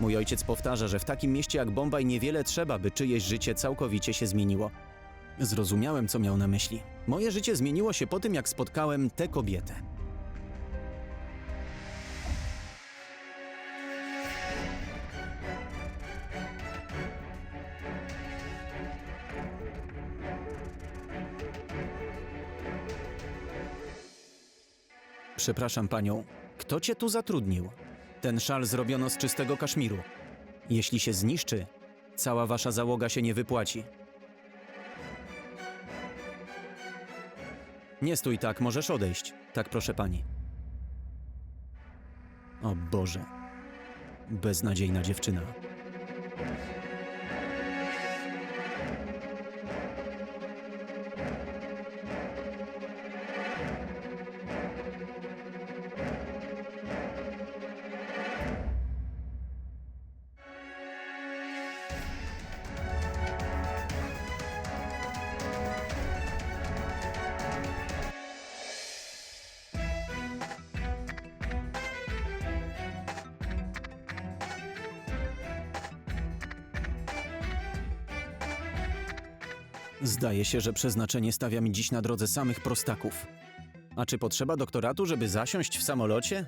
Mój ojciec powtarza, że w takim mieście jak Bombaj niewiele trzeba, by czyjeś życie całkowicie się zmieniło. Zrozumiałem, co miał na myśli. Moje życie zmieniło się po tym, jak spotkałem tę kobietę. Przepraszam panią, kto cię tu zatrudnił? Ten szal zrobiono z czystego kaszmiru. Jeśli się zniszczy, cała wasza załoga się nie wypłaci. Nie stój tak, możesz odejść. Tak, proszę pani. O Boże. Beznadziejna dziewczyna. Zdaje się, że przeznaczenie stawia mi dziś na drodze samych prostaków. A czy potrzeba doktoratu, żeby zasiąść w samolocie?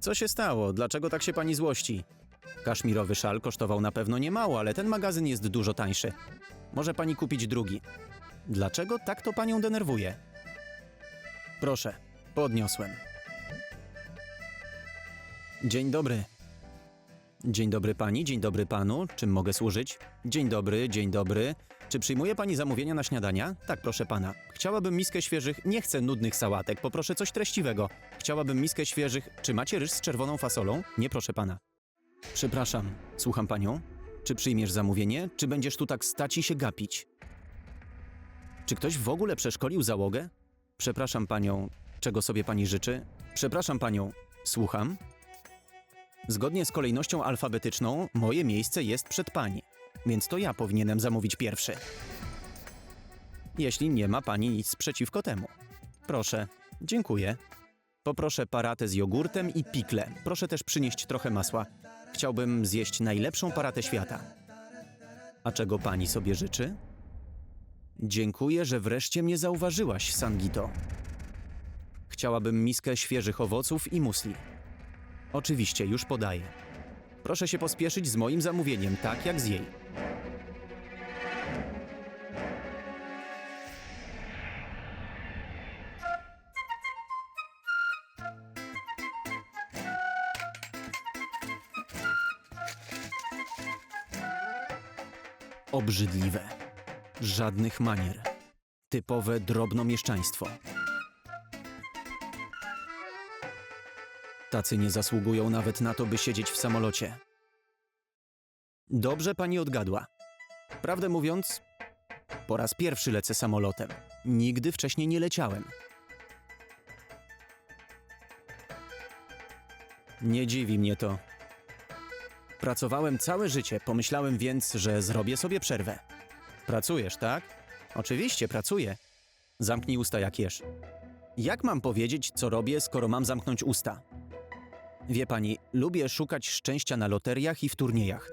Co się stało? Dlaczego tak się pani złości? Kaszmirowy szal kosztował na pewno niemało, ale ten magazyn jest dużo tańszy. Może pani kupić drugi. Dlaczego tak to panią denerwuje? Proszę, podniosłem. Dzień dobry. Dzień dobry pani, dzień dobry panu. Czym mogę służyć? Dzień dobry, dzień dobry. Czy przyjmuje pani zamówienia na śniadania? Tak, proszę pana. Chciałabym miskę świeżych, nie chcę nudnych sałatek, poproszę coś treściwego. Chciałabym miskę świeżych. Czy macie ryż z czerwoną fasolą? Nie, proszę pana. Przepraszam, słucham panią. Czy przyjmiesz zamówienie? Czy będziesz tu tak stać i się gapić? Czy ktoś w ogóle przeszkolił załogę? Przepraszam panią, czego sobie pani życzy? Przepraszam panią, słucham. Zgodnie z kolejnością alfabetyczną, moje miejsce jest przed pani, więc to ja powinienem zamówić pierwszy. Jeśli nie ma pani nic przeciwko temu. Proszę, dziękuję. Poproszę paratę z jogurtem i pikle. Proszę też przynieść trochę masła. Chciałbym zjeść najlepszą paratę świata. A czego pani sobie życzy? Dziękuję, że wreszcie mnie zauważyłaś, Sangito. Chciałabym miskę świeżych owoców i musli. Oczywiście, już podaję. Proszę się pospieszyć z moim zamówieniem, tak jak z jej. Obrzydliwe. Żadnych manier. Typowe drobnomieszczaństwo. Tacy nie zasługują nawet na to, by siedzieć w samolocie. Dobrze pani odgadła. Prawdę mówiąc, po raz pierwszy lecę samolotem. Nigdy wcześniej nie leciałem. Nie dziwi mnie to. Pracowałem całe życie, pomyślałem więc, że zrobię sobie przerwę. Pracujesz, tak? Oczywiście, pracuję. Zamknij usta jak jesz. Jak mam powiedzieć, co robię, skoro mam zamknąć usta? Wie pani, lubię szukać szczęścia na loteriach i w turniejach.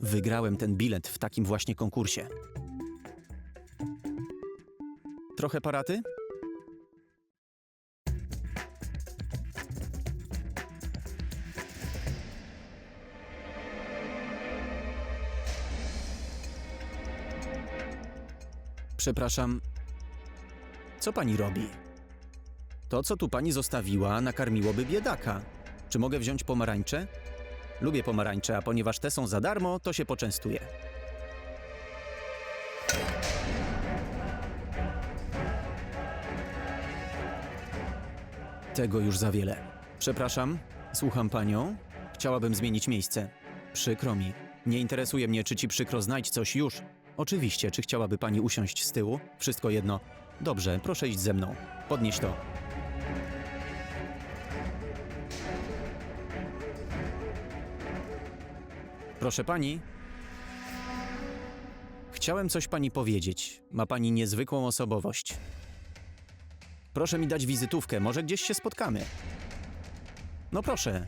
Wygrałem ten bilet w takim właśnie konkursie. Trochę paraty? Przepraszam, co pani robi? To, co tu pani zostawiła, nakarmiłoby biedaka. Czy mogę wziąć pomarańcze? Lubię pomarańcze, a ponieważ te są za darmo, to się poczęstuję. Tego już za wiele. Przepraszam, słucham panią. Chciałabym zmienić miejsce. Przykro mi. Nie interesuje mnie, czy ci przykro, znajdź coś już. Oczywiście, czy chciałaby pani usiąść z tyłu? Wszystko jedno. Dobrze, proszę iść ze mną. Podnieś to. Proszę pani. Chciałem coś pani powiedzieć. Ma pani niezwykłą osobowość. Proszę mi dać wizytówkę, może gdzieś się spotkamy. No proszę.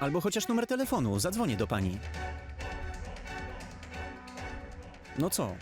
Albo chociaż numer telefonu, zadzwonię do pani. No co?